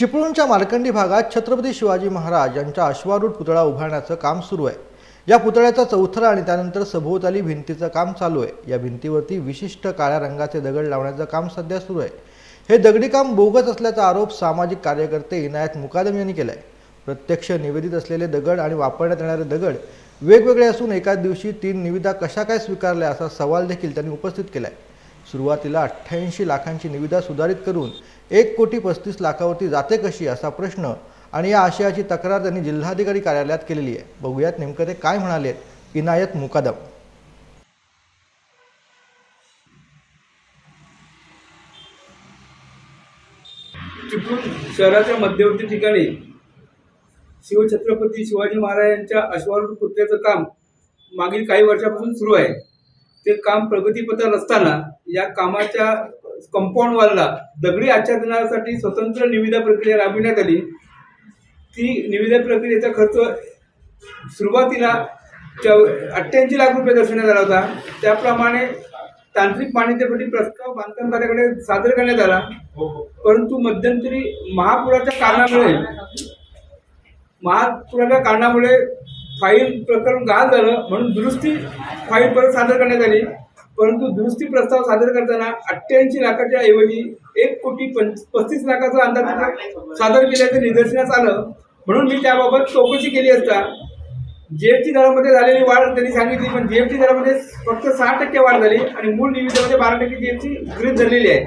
चिपळूणच्या मार्कंडी भागात छत्रपती शिवाजी महाराज यांचा अश्वारूढ पुतळा उभारण्याचं काम सुरू आहे. या पुतळ्याचा चौथरा आणि त्यानंतर सभोवताली भिंतीचं काम चालू आहे. या भिंतीवरती विशिष्ट काळ्या रंगाचे दगड लावण्याचं काम सध्या सुरू आहे. हे दगडी काम बोगस असल्याचा आरोप सामाजिक कार्यकर्ते इनायत मुकादम यांनी केला आहे प्रत्यक्ष निवेदित असलेले दगड आणि वापरण्यात येणारे दगड वेगवेगळे असून एकाच दिवशी तीन निविदा कशा काय स्वीकारल्या असा सवाल देखील त्यांनी उपस्थित केला आहे सुरुवातीला अठ्ठ्याऐंशी लाखांची निविदा सुधारित करून एक कोटी पस्तीस लाखावरती जाते कशी असा प्रश्न आणि या आशयाची तक्रार त्यांनी जिल्हाधिकारी कार्यालयात केलेली आहे. बघूयात नेमकं ते काय म्हणाले इनायत मुकादम. चिपळूण शहराच्या मध्यवर्ती ठिकाणी शिवछत्रपती शिवाजी महाराजांच्या अश्वारूढ पुतळ्याचं काम मागील काही वर्षापासून सुरू आहे. ते काम प्रगतीपथावर असताना या कामाच्या कंपाऊंड वॉलला दगडी आच्छादनासाठी स्वतंत्र निविदा प्रक्रिया राबविण्यात आली. ती निविदा प्रक्रियेचा खर्च सुरुवातीला अठ्ठ्याऐंशी लाख रुपये दर्शवण्यात आला होता. त्याप्रमाणे तांत्रिक मान्यतेसाठी प्रस्ताव बांधकाम कार्याकडे सादर करण्यात आला. परंतु मध्यंतरी महापुराच्या कारणामुळे महापुराच्या कारणामुळे फाईल प्रकरण गहाण झालं म्हणून दुरुस्ती फाईल परत सादर करण्यात आली. परंतु दुरुस्ती प्रस्ताव सादर करताना अठ्ठ्याऐंशी लाखाच्या ऐवजी एक कोटी पंच पस्तीस लाखाचा अंदाज सादर केल्याचं निदर्शनास आलं. म्हणून मी त्याबाबत चौकशी केली असता. जीएसटी दरामध्ये झालेली वाढ त्यांनी सांगितली पण जीएसटी दरामध्ये फक्त सहा टक्के वाढ झाली आणि मूळ निविदामध्ये बारा टक्के जीएसटी गृहित धरलेली आहे.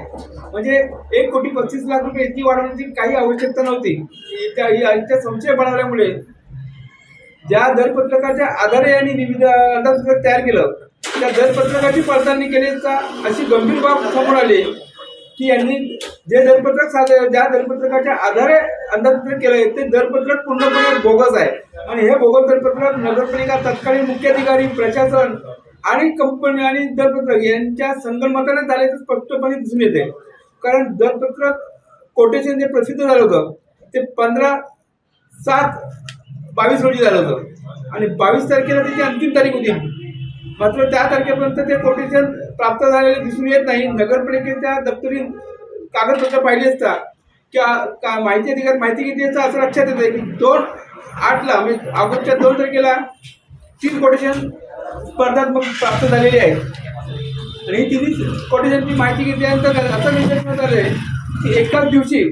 म्हणजे एक कोटी पस्तीस लाख रुपये इतकी वाढवण्याची काही आवश्यकता नव्हती. त्या संशय बनवल्यामुळे ज्या दरपत्रकाच्या आधारे यांनी निविदा अंदाजपत्रक तयार केलं त्या दरपत्रकाची पडताळणी केली असता अशी गंभीर बाब समोर आली की यांनी जे दरपत्रक सादर ज्या दरपत्रकाच्या आधारे अंदाजपत्रक केलंय ते दरपत्रक पूर्णपणे बोगस आहे. आणि हे बोगस दरपत्रक नगरपालिका तत्कालीन मुख्याधिकारी प्रशासन आणि कंपनी आणि दरपत्रक यांच्या संगणमताने झाल्याचं स्पष्टपणे दिसून येते. कारण दरपत्रक कोटेशन जे प्रसिद्ध झालं होतं ते पंधरा सात बावीस रोजी झालं होतं. आणि बावीस तारखेला त्याची अंतिम तारीख होती. मात्र त्या तारखेपर्यंत ते कोटेशन प्राप्त झालेले दिसून येत नाही. नगरपालिकेच्या दप्तरी कागदपत्र पाहिली असता किंवा का माहिती अधिकार माहिती किती याचं असं लक्षात येतं की दोन आठला म्हणजे ऑगस्टच्या दोन तारखेला तीन कोटेशन स्पर्धात्मक प्राप्त झालेली आहे आणि तिन्ही कोटेशनची माहिती घेतल्यानंतर असं निर्देश झालं आहे की एकाच दिवशी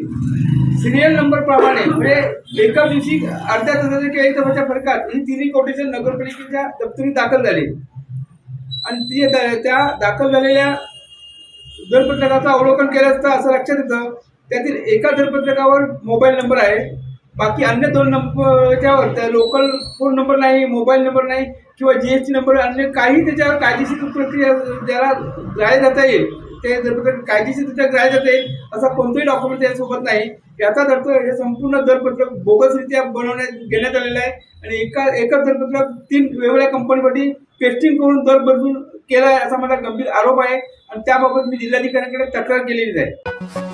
सिरियल नंबर प्रमाणे म्हणजे एका दिवशी अर्ध्या तासाच्या किंवा एक तासाच्या फरकात ही तिन्ही कोटेशन नगरपालिकेच्या दप्तरीत दाखल झाली. आणि ती त्या दाखल झालेल्या दरपत्रकाचं अवलोकन केलं असतं असं लक्षात येतं त्यातील एका दरपत्रकावर मोबाईल नंबर आहे बाकी अन्य दोन नंबरच्यावर त्या लोकल फोन नंबर नाही मोबाईल नंबर नाही किंवा जी एस टी नंबर अन्य काही त्याच्यावर कायदेशीर प्रक्रिया ज्याला जाय जाता येईल ते दरपत्रक कायदेशीररित्या ग्राह्य जाता असा कोणताही डॉक्युमेंट त्याच्यासोबत नाही. याचाच अर्थ हे संपूर्ण दरपत्रक बोगसरित्या बनवण्यात घेण्यात आलेलं आहे. आणि एका एकच दरपत्रक तीन वेगवेगळ्या कंपनीसाठी पेस्टिंग करून दर बदलून केला आहे असा माझा गंभीर आरोप आहे. आणि त्याबाबत मी जिल्हाधिकाऱ्यांकडे तक्रार केलेली आहे.